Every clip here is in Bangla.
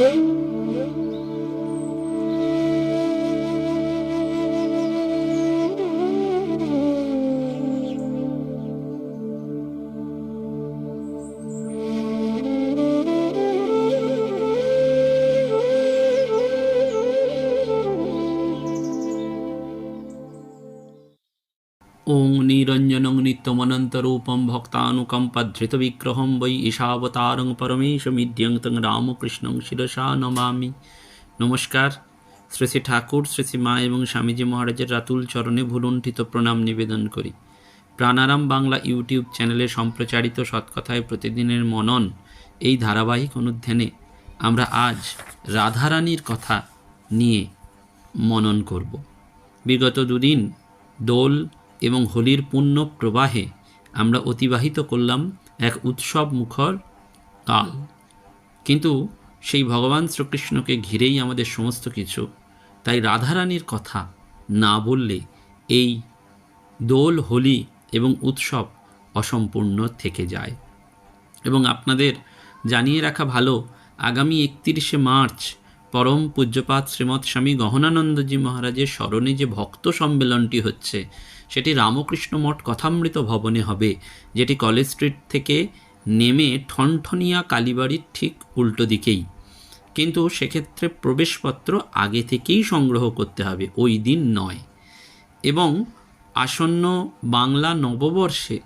Música নিত্যমনন্তরূপম বিগ্রহম বৈ ঈশাবতারং পরমেশমিদ্যং তং রামকৃষ্ণং শিরসা নমামি নমস্কার শ্রী শ্রী ঠাকুর শ্রী শ্রী মা এবং স্বামীজি মহারাজের রাতুল চরণে ভুলুণ্ঠিত প্রণাম নিবেদন করি। প্রাণারাম বাংলা ইউটিউব চ্যানেলে সম্প্রচারিত সৎকথায় প্রতিদিনের মনন এই ধারাবাহিক অনুধ্যানে আমরা আজ রাধারানীর কথা নিয়ে মনন করব। বিগত দুদিন দোল এবং হোলির পূর্ণ প্রবাহে আমরা অতিবাহিত করলাম এক উৎসব মুখর কাল। কিন্তু সেই ভগবান শ্রীকৃষ্ণকে ঘিরেই আমাদের সমস্ত কিছু। তাই রাধারানীর কথা না বললে এই দোল, হোলি এবং উৎসব অসম্পূর্ণ থেকে যায়। এবং আপনাদের জানিয়ে রাখা ভালো, আগামী একত্রিশে মার্চ পরম পূজ্যপাত শ্রীমৎ স্বামী গহনানন্দজি মহারাজের স্মরণে যে ভক্ত সম্মেলনটি হচ্ছে সেটি রামকৃষ্ণ মঠ কথামৃত ভবনে হবে, যেটি কলেজ স্ট্রিট থেকে নেমে ঠনঠনিয়া কালীবাড়ির ঠিক উল্টো দিকেই। কিন্তু সেক্ষেত্রে প্রবেশপত্র আগে থেকেই সংগ্রহ করতে হবে, ওই দিন নয়। এবং আসন্ন বাংলা নববর্ষে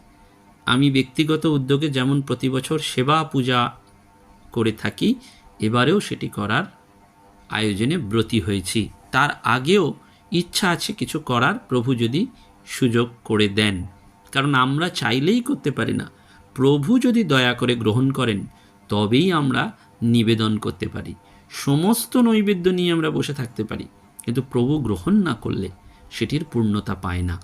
আমি ব্যক্তিগত উদ্যোগে যেমন প্রতি বছর সেবা পূজা করে থাকি, এবারেও সেটি করার আয়োজনে ব্রতী হয়েছি। তার আগেও ইচ্ছা আছে কিছু করার, প্রভু যদি সুযোগ করে দেন। কারণ আমরা চাইলেই করতে পারি না। প্রভু যদি দয়া করে গ্রহণ করেন, তবেই আমরা নিবেদন করতে পারি। সমস্ত নৈবেদ্য নিয়ে আমরা বসে থাকতে পারি, কিন্তু প্রভু গ্রহণ না করলে সেটির পূর্ণতা পায় না।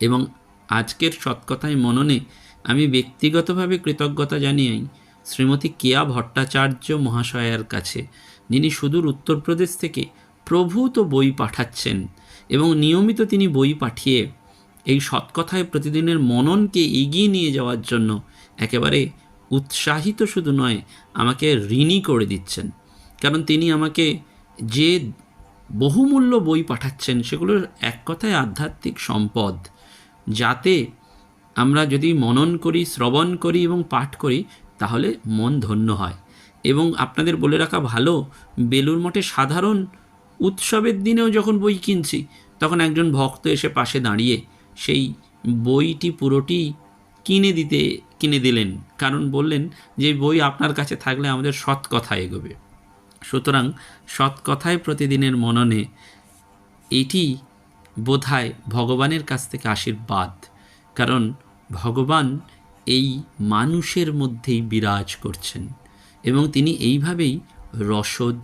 এবং আজকের সৎকথায় মননে আমি ব্যক্তিগতভাবে কৃতজ্ঞতা জানিয়ে শ্রীমতী কেয়া ভট্টাচার্য মহাশয়ের কাছে, যিনি সুদূর উত্তরপ্রদেশ থেকে প্রভূত বই পাঠাচ্ছেন এবং নিয়মিত তিনি বই পাঠিয়ে এই সৎকথায় প্রতিদিনের মননকে এগিয়ে নিয়ে যাওয়ার জন্য একেবারে উৎসাহিত শুধু নয়, আমাকে ঋণী করে দিচ্ছেন। কারণ তিনি আমাকে যে বহুমূল্য বই পাঠাচ্ছেন সেগুলোর এক কথায় আধ্যাত্মিক সম্পদ, যাতে আমরা যদি মনন করি, শ্রবণ করি এবং পাঠ করি, তাহলে মন ধন্য হয়। এবং আপনাদের বলে রাখা ভালো বেলুর মঠে সাধারণ উৎসবের দিনেও যখন বই কিনছি, তখন একজন ভক্ত এসে পাশে দাঁড়িয়ে সেই বইটি পুরোটি কিনে দিতে, কিনে দিলেন। কারণ বললেন যে বই আপনার কাছে থাকলে আমাদের সৎ কথা এগোবে। সুতরাং সৎ কথায় প্রতিদিনের মননে এটি বোধহয় ভগবানের কাছ থেকে আশীর্বাদ। কারণ ভগবান এই মানুষের মধ্যেই বিরাজ করছেন এবং তিনি এইভাবেই রসদ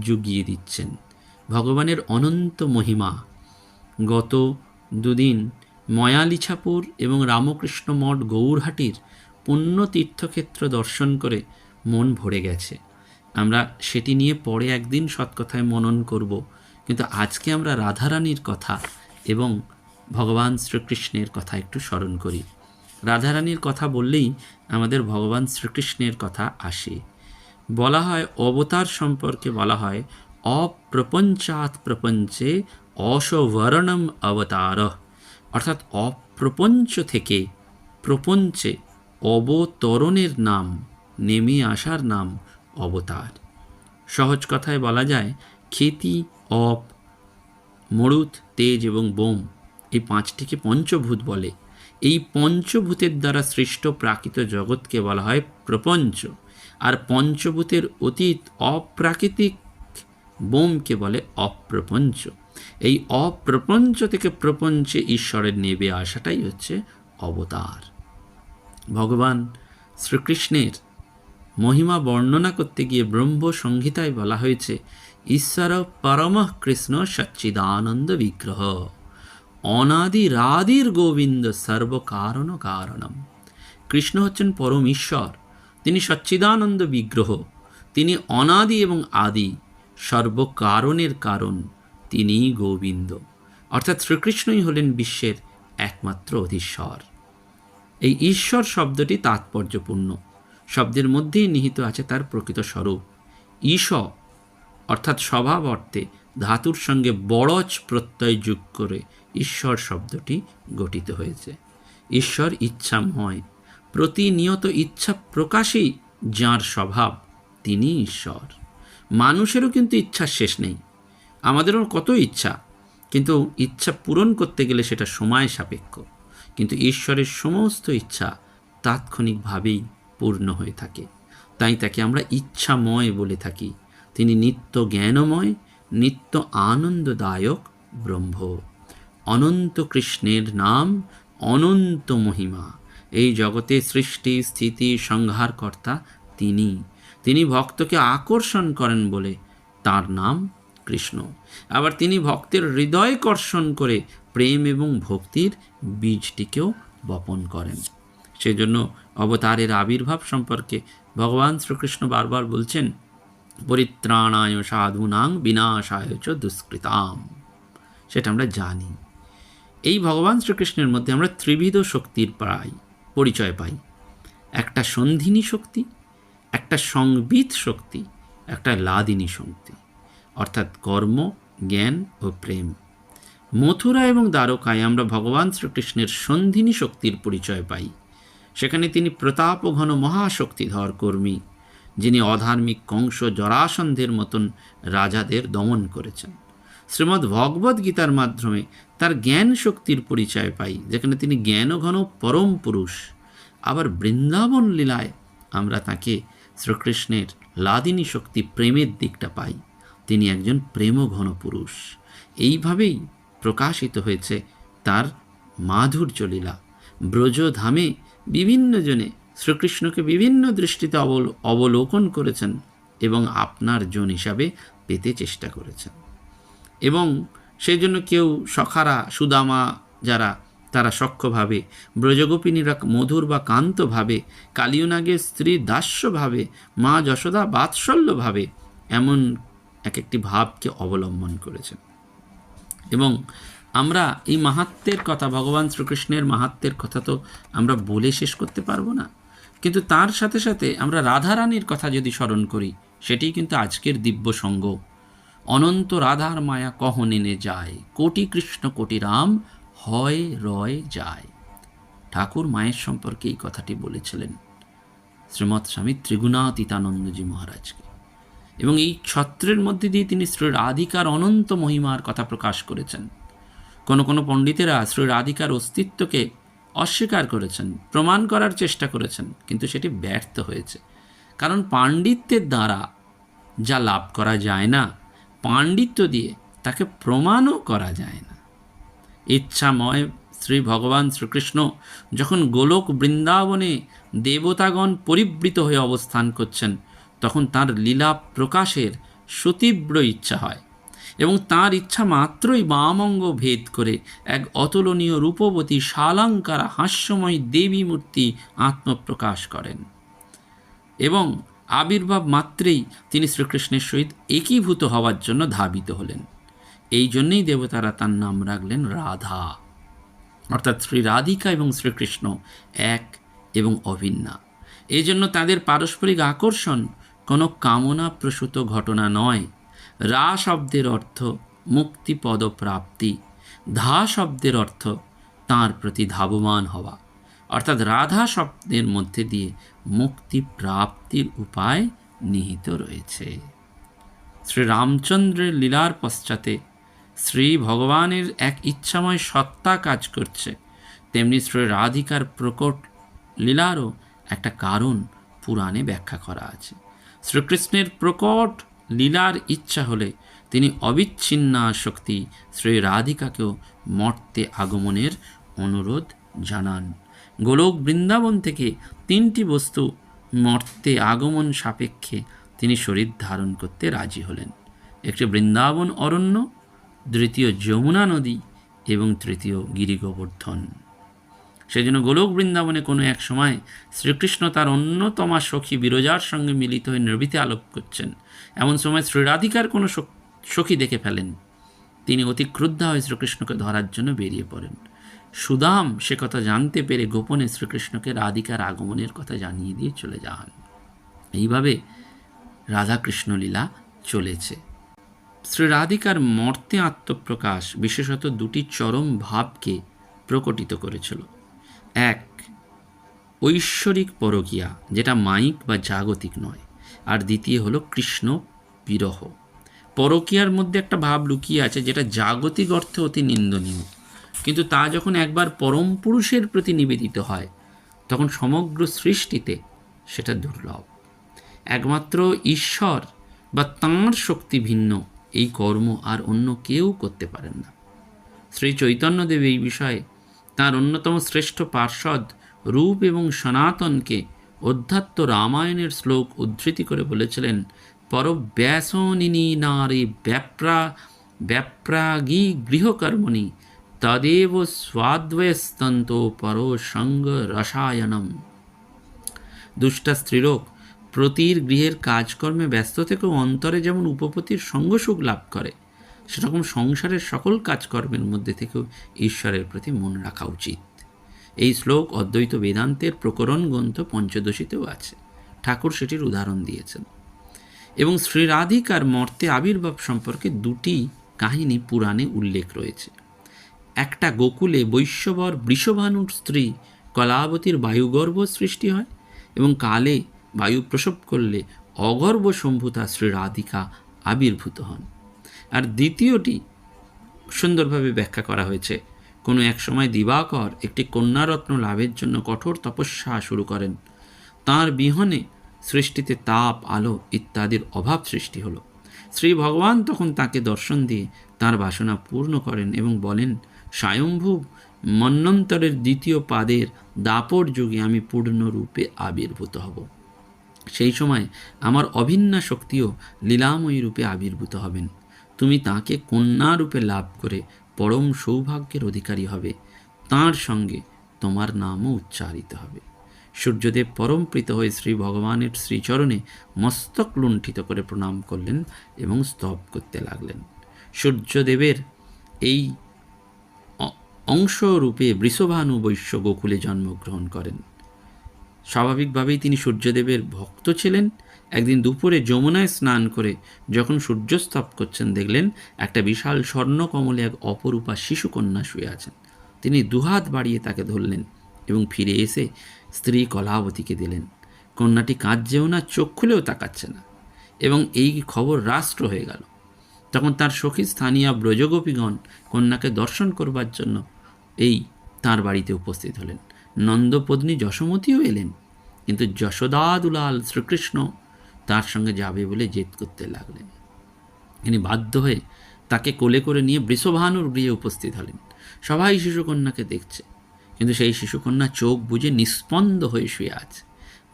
জুগিয়ে দিচ্ছেন। ভগবানের অনন্ত মহিমা। গত দুদিন ময়ালিছাপুর এবং রামকৃষ্ণ মঠ গৌরহাটির পুণ্য তীর্থক্ষেত্র দর্শন করে মন ভরে গেছে। আমরা সেটি নিয়ে পরে একদিন সৎকথায় মনন করব। কিন্তু আজকে আমরা রাধারানীর কথা এবং ভগবান শ্রীকৃষ্ণের কথা একটু স্মরণ করি। রাধারানীর কথা বললেই আমাদের ভগবান শ্রীকৃষ্ণের কথা আসে। বলা হয়, অবতার সম্পর্কে বলা হয় অপ্রপঞ্চাৎ প্রপঞ্চে অসবর্ণম অবতার অর্থাৎ অপ্রপঞ্চ থেকে প্রপঞ্চে অবতরণের নাম, নেমে আসার নাম অবতার। সহজ কথায় বলা যায় খ্যাতি অপ মরুত তেজ এবং বোম এই পাঁচটিকে পঞ্চভূত বলে। এই পঞ্চভূতের দ্বারা সৃষ্ট প্রাকৃত জগৎকে বলা হয় প্রপঞ্চ। আর পঞ্চভূতের অতীত অপ্রাকৃতিক বোমকে বলে অপ্রপঞ্চ। এই অপ্রপঞ্চ থেকে প্রপঞ্চে ঈশ্বরের নেবে আসাটাই হচ্ছে অবতার। ভগবান শ্রীকৃষ্ণের মহিমা বর্ণনা করতে গিয়ে ব্রহ্ম সংহিতায় বলা হয়েছে, ঈশ্বর পরম কৃষ্ণ সচ্চিদানন্দ বিগ্রহ। অনাদিরাদির গোবিন্দ সর্বকারণ কারণম। কৃষ্ণ হচ্ছেন পরম ঈশ্বর, তিনি সচ্চিদানন্দ বিগ্রহ। তিনি অনাদি এবং আদি সর্বকারণের কারণ তিনিই গোবিন্দ। অর্থাৎ শ্রীকৃষ্ণই হলেন বিশ্বের একমাত্র অধীশ্বর। এই ঈশ্বর শব্দটি তাৎপর্যপূর্ণ। শব্দের মধ্যেই নিহিত আছে তার প্রকৃত স্বরূপ। ঈশ, অর্থাৎ স্বভাব অর্থে ধাতুর সঙ্গে বড়জ প্রত্যয় যোগ করে ঈশ্বর শব্দটি গঠিত হয়েছে। ঈশ্বর ইচ্ছাময়। প্রতিনিয়ত ইচ্ছা প্রকাশেই যাঁর স্বভাব তিনি ঈশ্বর। মানুষেরও কিন্তু ইচ্ছার শেষ নেই। আমাদেরও কত ইচ্ছা, কিন্তু ইচ্ছা পূরণ করতে গেলে সেটা সময় সাপেক্ষ। কিন্তু ঈশ্বরের সমস্ত ইচ্ছা তাৎক্ষণিকভাবেই পূর্ণ হয়ে থাকে। তাই তাকে আমরা ইচ্ছাময় বলে থাকি। তিনি নিত্য জ্ঞানময়, নিত্য আনন্দদায়ক ব্রহ্ম। অনন্ত কৃষ্ণের নাম, অনন্ত মহিমা। এই জগতে সৃষ্টি, স্থিতি, সংহারকর্তা তিনি। তিনি ভক্তকে আকর্ষণ করেন বলে তার নাম কৃষ্ণ। আবার তিনি ভক্তের হৃদয় কর্ষণ করে প্রেম এবং ভক্তির বীজটিকেও বপন করেন। সেজন্য অবতারের আবির্ভাব সম্পর্কে ভগবান শ্রীকৃষ্ণ বারবার বলছেন, পরিত্রাণায় সাধুনাং বিনাশায় চ দুষ্কৃতাম। সেটা আমরা জানি। এই ভগবান শ্রীকৃষ্ণের মধ্যে আমরা ত্রিবিধ শক্তির পাই পরিচয় পাই। একটা সন্ধিনী শক্তি একটা সংবিত শক্তি, একটা লাদিনী শক্তি, অর্থাৎ কর্ম, জ্ঞান ও প্রেম। মথুরা এবং দ্বারকায় আমরা ভগবান শ্রীকৃষ্ণের সন্ধিনী শক্তির পরিচয় পাই। সেখানে তিনি প্রতাপ ও ঘন মহাশক্তিধর কর্মী, যিনি অধার্মিক কংস জরাসন্ধের মতন রাজাদের দমন করেছেন। শ্রীমদ্ ভগবদ্ গীতার মাধ্যমে তার জ্ঞান শক্তির পরিচয় পাই, যেখানে তিনি জ্ঞানঘন পরম পুরুষ। আবার বৃন্দাবন লীলায় আমরা তাকে শ্রীকৃষ্ণের লাদিনী শক্তি প্রেমের দিকটা পাই। তিনি একজন প্রেমঘন পুরুষ। এইভাবেই প্রকাশিত হয়েছে তার মাধুর্য লীলা। ব্রজধামে বিভিন্ন জনে শ্রীকৃষ্ণকে বিভিন্ন দৃষ্টিতে অবল, অবলোকন করেছেন এবং আপনার জন হিসাবে পেতে চেষ্টা করেছেন। এবং সেই জন্য কেউ সখারা, সুদামা যারা তারা সক্ষভাবে ব্রজগোপিনীরা মধুর বা কান্তভাবে কালিয়নাগের স্ত্রী দাস্যভাবে, মা যশোদা বাৎসল্যভাবে এমন এক একটি ভাবকে অবলম্বন করেছেন। এবং আমরা এই মাহাত্মের কথা, ভগবান শ্রীকৃষ্ণের মাহাত্মের কথা তো আমরা বলে শেষ করতে পারব না। কিন্তু তার সাথে সাথে আমরা রাধারানীর কথা যদি স্মরণ করি সেটি কিন্তু আজকের দিব্য সঙ্গ। অনন্ত রাধার মায়া কহ নেনে যায়, কোটি কৃষ্ণ, কোটি রাম হয়, রয়, যায়। ঠাকুর মায়ের সম্পর্কে এই কথাটি বলেছিলেন শ্রীমৎ স্বামী ত্রিগুণাতীতানন্দজি মহারাজকে। এবং এই ছত্রের মধ্যে দিয়ে তিনি শ্রী রাধিকার অনন্ত মহিমার কথা প্রকাশ করেছেন। কোনো কোনো পণ্ডিতেরা শ্রী রাধিকার অস্তিত্বকে অস্বীকার করেছেন, প্রমাণ করার চেষ্টা করেছেন, কিন্তু সেটি ব্যর্থ হয়েছে। কারণ পাণ্ডিত্যের দ্বারা যা লাভ করা যায় না, পাণ্ডিত্য দিয়ে তাকে প্রমাণও করা যায় না। ইচ্ছাময় শ্রী ভগবান শ্রীকৃষ্ণ যখন গোলক বৃন্দাবনে দেবতাগণ পরিবৃত হয়ে অবস্থান করছেন, তখন তার লীলা প্রকাশের সুতীব্র ইচ্ছা হয় এবং তার ইচ্ছা মাত্রই বামঙ্গ ভেদ করে এক অতুলনীয় রূপবতী শালাঙ্কারা হাস্যময় দেবী মূর্তি আত্মপ্রকাশ করেন এবং আবির্ভাব মাত্রেই তিনি শ্রীকৃষ্ণের সহিত একীভূত হওয়ার জন্য ধাবিত হলেন। এই জন্যেই দেবতারা তার নাম রাখলেন রাধা। অর্থাৎ শ্রী রাধিকা এবং শ্রীকৃষ্ণ এক এবং অভিন্না। এই জন্য তাদের পারস্পরিক আকর্ষণ কোনো কামনা প্রসূত ঘটনা নয়। রা শব্দের অর্থ মুক্তিপদ প্রাপ্তি ধা শব্দের অর্থ তাঁর প্রতি ধাবমান হওয়া। অর্থাৎ রাধা শব্দের মধ্যে দিয়ে মুক্তি প্রাপ্তির উপায় নিহিত রয়েছে। শ্রী রামচন্দ্রের লীলার পশ্চাতে শ্রী ভগবানের এক ইচ্ছাময় সত্তা কাজ করছে। তেমনি শ্রী রাধিকার প্রকট লীলারও একটা কারণ পুরাণে ব্যাখ্যা করা আছে। শ্রীকৃষ্ণের প্রকট লীলার ইচ্ছা হলে তিনি অবিচ্ছিন্না শক্তি শ্রী রাধিকাকেও মর্তে আগমনের অনুরোধ জানান। গোলক বৃন্দাবন থেকে তিনটি বস্তু মর্তে আগমন সাপেক্ষে তিনি শরীর ধারণ করতে রাজি হলেন। একটি বৃন্দাবন অরণ্য দ্বিতীয় যমুনা নদী এবং তৃতীয় গিরিগোবর্ধন। সেজন্য গোলক বৃন্দাবনে কোনো এক সময় শ্রীকৃষ্ণ তার অন্যতমা সখী বিরজার সঙ্গে মিলিত হয়ে নির্বিতে আলোক করছেন। এমন সময় শ্রীরাধিকার কোনো সখী দেখে ফেলেন। তিনি অতি ক্রুদ্ধা হয়ে শ্রীকৃষ্ণকে ধরার জন্য বেরিয়ে পড়েন। সুদাম সে কথা জানতে পেরে গোপনে শ্রীকৃষ্ণকে রাধিকার আগমনের কথা জানিয়ে দিয়ে চলে যান। এইভাবে রাধাকৃষ্ণ লীলা চলেছে। শ্রী রাধিকার মর্তে আত্মপ্রকাশ বিশেষত দুটি চরম ভাবকে প্রকটিত করেছিল। এক, ঐশ্বরিক পরকিয়া, যেটা মাইক বা জাগতিক নয়। আর দ্বিতীয় হলো কৃষ্ণ বিরহ। পরকিয়ার মধ্যে একটা ভাব লুকিয়ে আছে, যেটা জাগতিক অর্থে অতি নিন্দনীয়। কিন্তু তা যখন একবার পরম পুরুষের প্রতি নিবেদিত হয়, তখন সমগ্র সৃষ্টিতে সেটা দুর্লভ। একমাত্র ঈশ্বর বা তাঁর শক্তি ভিন্ন এই কর্ম আর অন্য কেউ করতে পারেন না। শ্রী চৈতন্যদেব এই বিষয়ে তার অন্যতম শ্রেষ্ঠ পার্ষদ রূপ এবং সনাতনকে অধ্যাত্ম রামায়ণের শ্লোক উদ্ধৃতি করে বলেছিলেন, পরব্যাসনিনী নারী ব্যাপ্রা, ব্যাপ্রাগী গৃহকর্মণি, তদেব স্বাদ্বয়স্তন্ত পরসঙ্গ রসায়নম। দুষ্টা স্ত্রীলোক প্রতির গৃহের কাজকর্মে ব্যস্ত থেকেও অন্তরে যেমন উপপতির সঙ্গসুখ লাভ করে, সেরকম সংসারের সকল কাজকর্মের মধ্যে থেকেও ঈশ্বরের প্রতি মন রাখা উচিত। এই শ্লোক অদ্বৈত বেদান্তের প্রকরণ গ্রন্থ পঞ্চদশীতেও আছে। ঠাকুর সেটির উদাহরণ দিয়েছেন। এবং শ্রীরাধিকার মর্তে আবির্ভাব সম্পর্কে দুটি কাহিনী পুরাণে উল্লেখ রয়েছে। একটা গোকুলে বৈশ্যবর বৃষভানুর স্ত্রী কলাবতীর বায়ুগর্ভ সৃষ্টি হয় এবং কালে বায়ু প্রসব করলে অগর্ভ সম্ভূতা শ্রী রাধিকা আবির্ভূত হন। আর দ্বিতীয়টি সুন্দরভাবে ব্যাখ্যা করা হয়েছে। কোনো এক সময় দিবাকর একটি কন্যারত্ন লাভের জন্য কঠোর তপস্যা শুরু করেন। তার বিহনে সৃষ্টিতে তাপ, আলো ইত্যাদির অভাব সৃষ্টি হলো। শ্রী ভগবান তখন তাকে দর্শন দিয়ে তার বাসনা পূর্ণ করেন এবং বলেন, স্বয়ম্ভু মন্বন্তরের দ্বিতীয় পাদের দাপর যুগে আমি পূর্ণরূপে আবির্ভূত হব। সেই সময় আমার অভিন্না শক্তিও লীলাময়ী রূপে আবির্ভূত হবেন। তুমি তাকে কন্যা রূপে লাভ করে পরম সৌভাগ্যের অধিকারী হবে। তার সঙ্গে তোমার নামও উচ্চারিত হবে। সূর্যদেব পরম প্রীত হয়ে শ্রী ভগবানের শ্রীচরণে মস্তক লুণ্ঠিত করে প্রণাম করলেন এবং স্তব করতে লাগলেন। সূর্যদেবের এই অংশরূপে বৃষভানু বৈশ্য গোকুলে জন্মগ্রহণ করেন। স্বাভাবিকভাবেই তিনি সূর্যদেবের ভক্ত ছিলেন। একদিন দুপুরে যমুনায় স্নান করে যখন সূর্যস্তপ করছেন, দেখলেন একটা বিশাল স্বর্ণকমলে এক অপরূপা শিশুকন্যা শুয়ে আছেন। তিনি দুহাত বাড়িয়ে তাকে ধরলেন এবং ফিরে এসে স্ত্রী কলাবতীকে দিলেন। কন্যাটি কাঁদছেও না, চোখ খুলেও তাকাচ্ছে না এবং এই খবর রাষ্ট্র হয়ে গেল। তখন তার সখী স্থানীয় ব্রজগোপীগণ কন্যাকে দর্শন করবার জন্য এই তার বাড়িতে উপস্থিত হলেন। নন্দপত্নী যশোমতীও এলেন, কিন্তু যশোদা দুলাল শ্রীকৃষ্ণ তার সঙ্গে যাবে বলে জেদ করতে লাগলেন। তিনি বাধ্য হয়ে তাকে কোলে করে নিয়ে বৃষভানুর গৃহে উপস্থিত হলেন। সবাই শিশুকন্যাকে দেখছে, কিন্তু সেই শিশুকন্যা চোখ বুঝে নিস্পন্দ হয়ে শুয়ে আছে।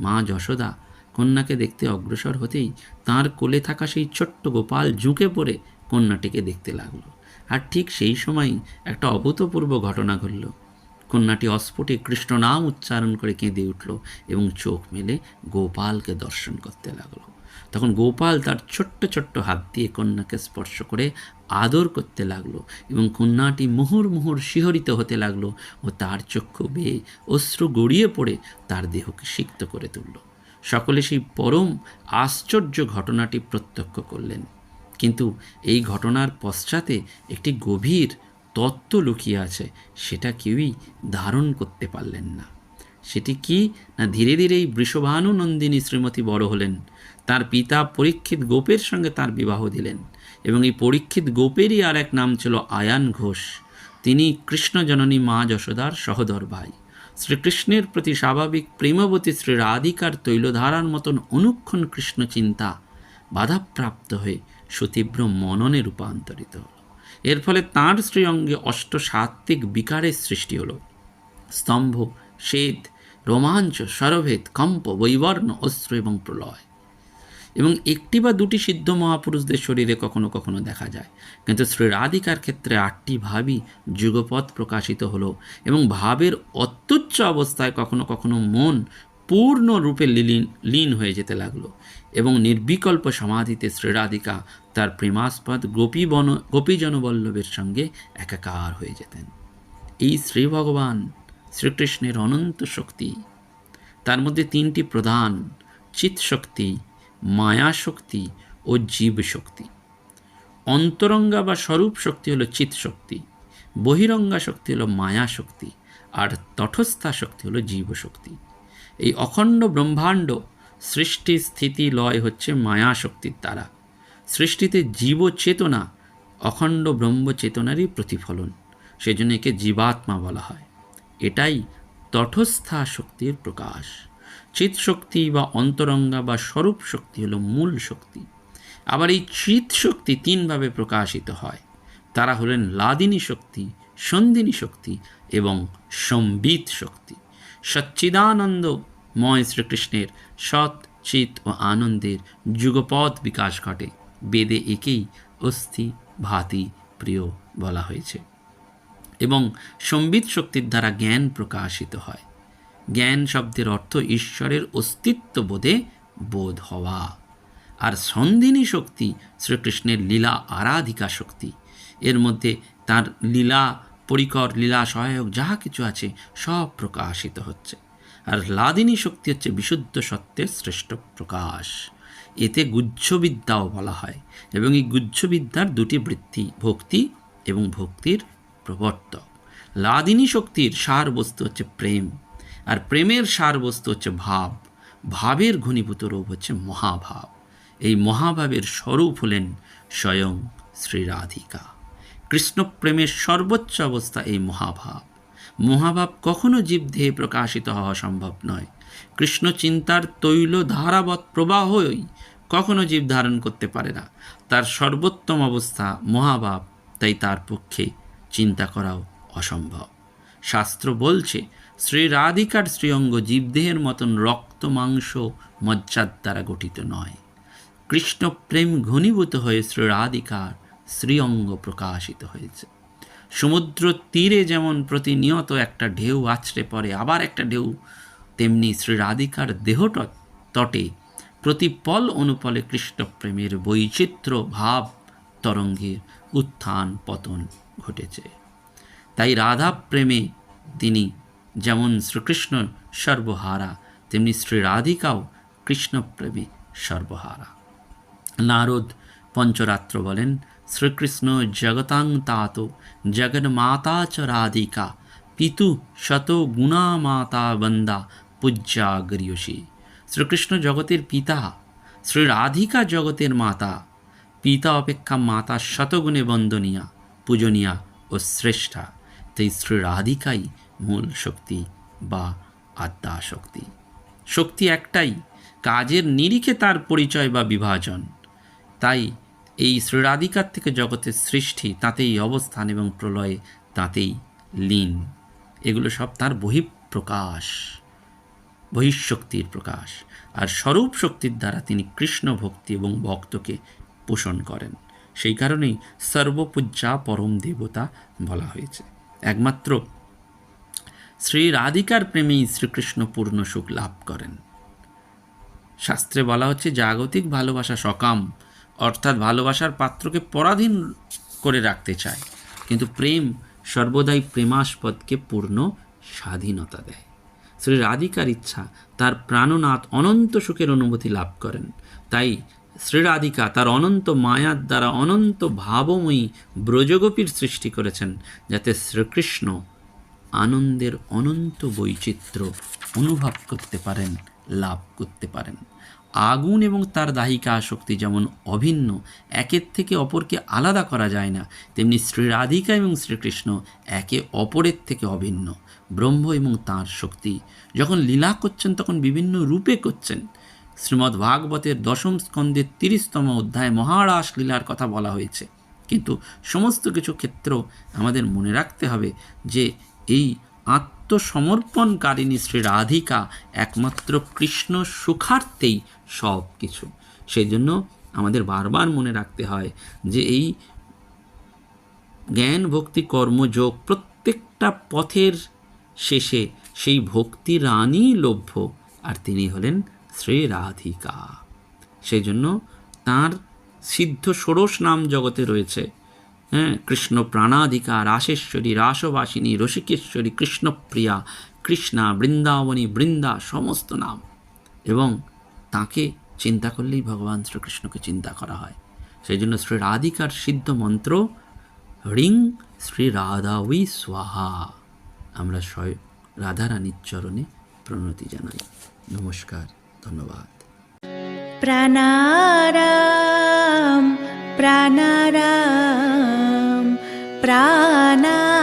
মা যশোদা কন্যাকে দেখতে অগ্রসর হতেই তার কোলে থাকা সেই ছোট্ট গোপাল ঝুঁকে পড়ে কন্যাটিকে দেখতে লাগল। আর ঠিক সেই সময়ই একটা অভূতপূর্ব ঘটনা ঘটল। কন্যাটি অস্ফুটে কৃষ্ণ নাম উচ্চারণ করে কেঁদে উঠল এবং চোখ মেলে গোপালকে দর্শন করতে লাগল। তখন গোপাল তার ছোট্ট ছোট্ট হাত দিয়ে কন্যাকে স্পর্শ করে আদর করতে লাগল এবং কন্যাটি মুহুর মুহুর শিহরিত হতে লাগল ও তার চক্ষু বেয়ে অশ্রু গড়িয়ে পড়ে তার দেহকে সিক্ত করে তুলল। সকলে সেই পরম আশ্চর্য ঘটনাটি প্রত্যক্ষ করলেন। কিন্তু এই ঘটনার পশ্চাতে একটি গভীর তত্ত্ব লুকিয়ে আছে, সেটা কেউই ধারণ করতে পারলেন না। সেটি কি না ধীরে ধীরে এই বৃষভানু নন্দিনী শ্রীমতী বড় হলেন, তার পিতা পরীক্ষিত গোপের সঙ্গে তার বিবাহ দিলেন এবং এই পরীক্ষিত গোপেরই আর এক নাম ছিল আয়ান ঘোষ। তিনি কৃষ্ণ জননী মা যশোদার সহদর ভাই। শ্রীকৃষ্ণের প্রতি স্বাভাবিক প্রেমবতী শ্রী রাধিকার তৈলধারার মতন অনুক্ষণ কৃষ্ণ চিন্তা বাধাপ্রাপ্ত হয়ে সুতীব্র মননে রূপান্তরিত হল। এর ফলে তাঁর শ্রীঅঙ্গে অষ্ট সাত্ত্বিক বিকারের সৃষ্টি হলো। স্তম্ভ, শ্বেত, রোমাঞ্চ সরভেদ কম্প, বৈবর্ণ অস্ত্র এবং প্রলয়। এবং একটি বা দুটি সিদ্ধ মহাপুরুষদের শরীরে কখনো কখনো দেখা যায়। কিন্তু শ্রী রাধিকার ক্ষেত্রে আটটি ভাবই যুগপথ প্রকাশিত হলো এবং ভাবের অত্যুচ্চ অবস্থায় কখনো কখনো মন পূর্ণরূপে লীন লীন হয়ে যেতে লাগল এবং নির্বিকল্প সমাধিতে শ্রীরাধিকা তার প্রেমাস্পদ গোপী বন গোপীজনবল্লভের সঙ্গে একাকার হয়ে যেতেন। এই শ্রী ভগবান শ্রীকৃষ্ণের অনন্ত শক্তি, তার মধ্যে তিনটি প্রধান চিৎ শক্তি মায়া শক্তি ও জীব শক্তি অন্তরঙ্গা বা স্বরূপ শক্তি হলো চিৎ শক্তি বহিরঙ্গা শক্তি হলো মায়া শক্তি আর তটস্থা শক্তি হলো জীব শক্তি এই অখণ্ড ব্রহ্মাণ্ড সৃষ্টি, স্থিতি, লয় হচ্ছে মায়া শক্তির দ্বারা। সৃষ্টিতে জীব চেতনা অখণ্ড ব্রহ্ম চেতনারই প্রতিফলন। সেজন্য একে জীবাত্মা বলা হয়। এটাই তটস্থা শক্তির প্রকাশ। চিৎ শক্তি বা অন্তরঙ্গা বা স্বরূপ শক্তি হলো মূল শক্তি। আবার এই চিৎ শক্তি তিনভাবে প্রকাশিত হয়। তারা হলেন লাদিনী শক্তি, সন্দিনী শক্তি এবং সম্বিত শক্তি। সচ্চিদানন্দময় শ্রীকৃষ্ণের সৎ চিত ও আনন্দের যুগপথ বিকাশ ঘটে। বেদে একেই অস্থি ভাতি প্রিয় বলা হয়েছে। এবং সম্বিত শক্তির দ্বারা জ্ঞান প্রকাশিত হয়। জ্ঞান শব্দের অর্থ ঈশ্বরের অস্তিত্ব বোধে বোধ হওয়া। আর সন্ধিনী শক্তি শ্রীকৃষ্ণের লীলা আরাধিকা শক্তি। এর মধ্যে তার লীলা পরিকর, লীলা সহায়ক যাহা কিছু আছে সব প্রকাশিত হচ্ছে। আর লাদিনী শক্তি হচ্ছে বিশুদ্ধ সত্যের শ্রেষ্ঠ প্রকাশ। এতে গুজ্জবিদ্যাও বলা হয় এবং এই গুজ্জবিদ্যার দুটি বৃত্তি, ভক্তি এবং ভক্তির প্রবর্তক। লাদিনী শক্তির সার বস্তু হচ্ছে প্রেম আর প্রেমের সার বস্তু হচ্ছে ভাব। ভাবের ঘনীভূত রূপ হচ্ছে মহাভাব। এই মহাভাবের স্বরূপ হলেন স্বয়ং শ্রীরাধিকা। কৃষ্ণপ্রেমের সর্বোচ্চ অবস্থা এই মহাভাব। মহাভাব কখনো জীবদেহে প্রকাশিত হওয়া সম্ভব নয়। কৃষ্ণ চিন্তার তৈল ধারাবৎ প্রবাহই কখনো জীব ধারণ করতে পারে না। তার সর্বোত্তম অবস্থা মহাভাব তাই তার পক্ষে চিন্তা করাও অসম্ভব। শাস্ত্র বলছে, শ্রী রাধিকার শ্রীঅঙ্গ জীবদেহের মতন রক্ত, মাংস, মজ্জার দ্বারা গঠিত নয়। কৃষ্ণ প্রেম ঘনীভূত হয়ে শ্রী রাধিকার শ্রীঅঙ্গ প্রকাশিত হয়েছে। সমুদ্র তীরে যেমন প্রতিনিয়ত একটা ঢেউ আছড়ে পড়ে, আবার একটা ঢেউ, তেমনি শ্রী রাধিকার দেহট তটে প্রতি পল অনুপলে কৃষ্ণপ্রেমের বৈচিত্র্য ভাব তরঙ্গের উত্থান পতন ঘটেছে। তাই রাধা প্রেমে তিনি যেমন শ্রীকৃষ্ণ সর্বহারা, তেমনি শ্রী রাধিকাও কৃষ্ণপ্রেমে সর্বহারা। নারদ পঞ্চরাত্র বলেন, শ্রীকৃষ্ণ জগতাং তাত, জগন্মাতা চ রাধিকা, পিতু শত গুণা মাতা বন্দা পূজ্যা গরিয়সী শ্রীকৃষ্ণ জগতের পিতা, শ্রী রাধিকা জগতের মাতা, পিতা অপেক্ষা মাতা শতগুণে বন্দনীয়া, পূজনীয়া ও শ্রেষ্ঠা। তাই শ্রী রাধিকাই মূল শক্তি বা আদ্যা শক্তি। শক্তি একটাই, কাজের নিরিখে তার পরিচয় বা বিভাজন। তাই এই শ্রীরাধিকার থেকে জগতের সৃষ্টি তাতেই অবস্থান এবং প্রলয়ে তাতেই লীন। এগুলো সব তার বহিঃপ্রকাশ। বহিঃশক্তির প্রকাশ, আর স্বরূপ শক্তির দ্বারা তিনি কৃষ্ণ ভক্তি এবং ভক্তকে পোষণ করেন। সেই কারণেই সর্বপূজ্যা পরম দেবতা বলা হয়েছে। একমাত্র শ্রী রাধিকার প্রেমেই শ্রীকৃষ্ণ পূর্ণ সুখ লাভ করেন। শাস্ত্রে বলা হচ্ছে, জাগতিক ভালোবাসা সকাম অর্থাৎ ভালোবাসার পাত্রকে পরাধীন করে রাখতে চায়। কিন্তু প্রেম সর্বদাই প্রেমাস্পদকে পূর্ণ স্বাধীনতা দেয়। শ্রী রাধিকার ইচ্ছা তার প্রাণনাথ অনন্ত সুখের অনুভূতি লাভ করেন। তাই শ্রীরাধিকা তার অনন্ত মায়ার দ্বারা অনন্ত ভাবময়ী ব্রজগোপীর সৃষ্টি করেছেন, যাতে শ্রীকৃষ্ণ আনন্দের অনন্ত বৈচিত্র্য অনুভব করতে পারেন, লাভ করতে পারেন। আগুন এবং তার দাহিকা আসক্তি যেমন অভিন্ন, একের থেকে অপরকে আলাদা করা যায় না। তেমনি শ্রী রাধিকা এবং শ্রীকৃষ্ণ একে অপরের থেকে অভিন্ন, ব্রহ্ম এবং তাঁর শক্তি। যখন লীলা করছেন, তখন বিভিন্ন রূপে করছেন। শ্রীমদ্ ভাগবতের দশম স্কন্ধের তিরিশতম অধ্যায় মহারাস লীলার কথা বলা হয়েছে। কিন্তু সমস্ত কিছু ক্ষেত্র আমাদের মনে রাখতে হবে যে, এই আত্মসমর্পণকারিণী শ্রী রাধিকা একমাত্র কৃষ্ণ সুখার্থেই সব কিছু। সেই জন্য আমাদের বারবার মনে রাখতে হয় যে এই জ্ঞান, ভক্তি কর্মযোগ প্রত্যেকটা পথের শেষে সেই ভক্তি রানী লভ্য আর তিনি হলেন শ্রী রাধিকা। সেই জন্য তাঁর সিদ্ধ ষোড়শ নাম জগতে রয়েছে। হ্যাঁ কৃষ্ণ প্রাণাধিকা, রাসেশ্বরী, রাসবাসিনী রসিকেশ্বরী কৃষ্ণপ্রিয়া, কৃষ্ণা, বৃন্দাবনী, বৃন্দা, সমস্ত নাম। এবং তাকে চিন্তা করলেই ভগবান শ্রীকৃষ্ণকে চিন্তা করা হয়। সেই জন্য শ্রী রাধিকার সিদ্ধ মন্ত্র রিং শ্রী রাধা উই স্বাহা। আমরা স্বয়ং রাধারানীর চরণে প্রণতি জানাই। নমস্কার, ধন্যবাদ। প্রাণারাম প্রাণারাম প্রাণারাম।